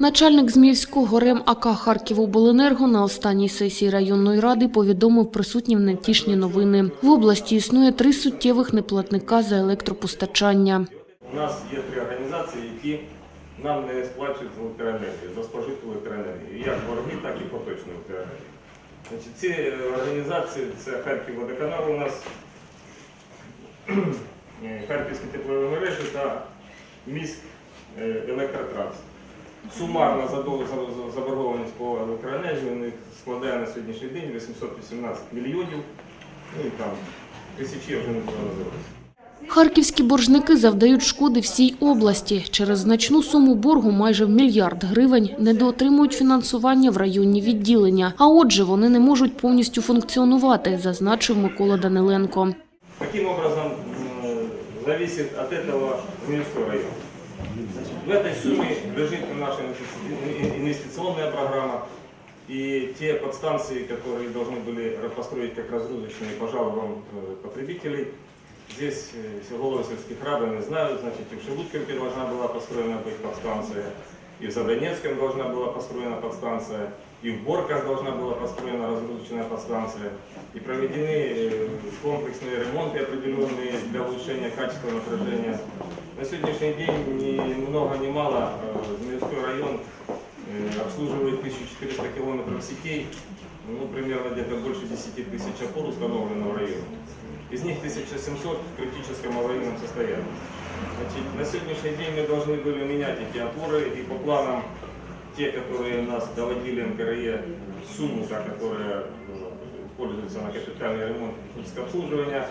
Начальник Зміївського РЕМ АК Харківобленерго на останній сесії районної ради повідомив присутнім невтішні новини. В області існує три суттєвих неплатника за електропостачання. У нас є три організації, які нам не сплачують за електроенергію, за спожиту електроенергію, як борги, так і поточну електроенергію. Ці організації це Харківводоканал у нас, Харківські теплові мережі та міськ е, електротранс. Сумарна заборгованість по електроенергії у них складає на сьогоднішній день 818 мільйонів. Ну і там тисячі вже не називати. Харківські боржники завдають шкоди всій області. Через значну суму боргу майже в мільярд гривень недоотримують фінансування в районні відділення. А отже, вони не можуть повністю функціонувати, зазначив Микола Даниленко. Каким образом м, зависит от этого Змеевской район? Значит, в этой сумме лежит наша инвести- инвестиционная программа и те подстанции, которые должны были построить как разгрузочные по жалобам э, потребителей. Здесь э, головы сельских рад знают, значит, и в Шелудковке должна была построена быть подстанция, и в Задонецком должна была построена подстанция, и в Борках должна была построена разгрузочная подстанция, и проведены э, комплексные ремонты определенные для улучшения качества напряжения. На сегодняшний день много ни мало э, Змеевской район э, обслуживает 1400 километров сетей, ну, примерно где-то больше 10 тысяч опор установлено в районе. Из них 1700 в критическом аварийном состоянии. Значит, на сегодняшний день мы должны были менять эти опоры, и по планам те, которые нас доводили МКРЕ, сумму, та, которая э, используется на капитальный ремонт и техническое обслуживание,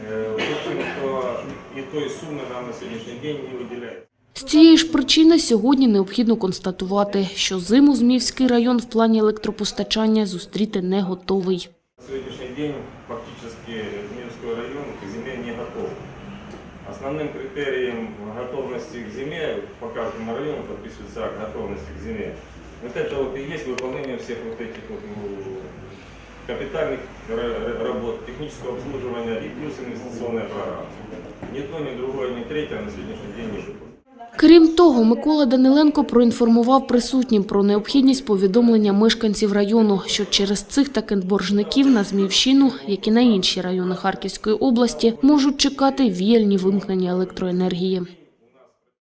э, в общем-то, и той суммы нам на сегодняшний день не выделяется. З цієї ж причини сьогодні необхідно констатувати, що зиму Зміївський район в плані електропостачання зустріти не готовий. На сегодняшний день фактически Змеевской район к зиме не готов. Основным критерием готовности к зиме по каждому району подписывается акт готовности к зиме. Вот это вот и есть выполнение всех вот этих вот ну, капитальных ра- работ, технического обслуживания и плюс инвестиционная программа. Ни то, ни другое, ни третье на сегодняшний день не выполнено. Крім того, Микола Даниленко проінформував присутнім про необхідність повідомлення мешканців району, що через цих таки боржників на Змівщину, як і на інші райони Харківської області, можуть чекати віяльні вимкнення електроенергії.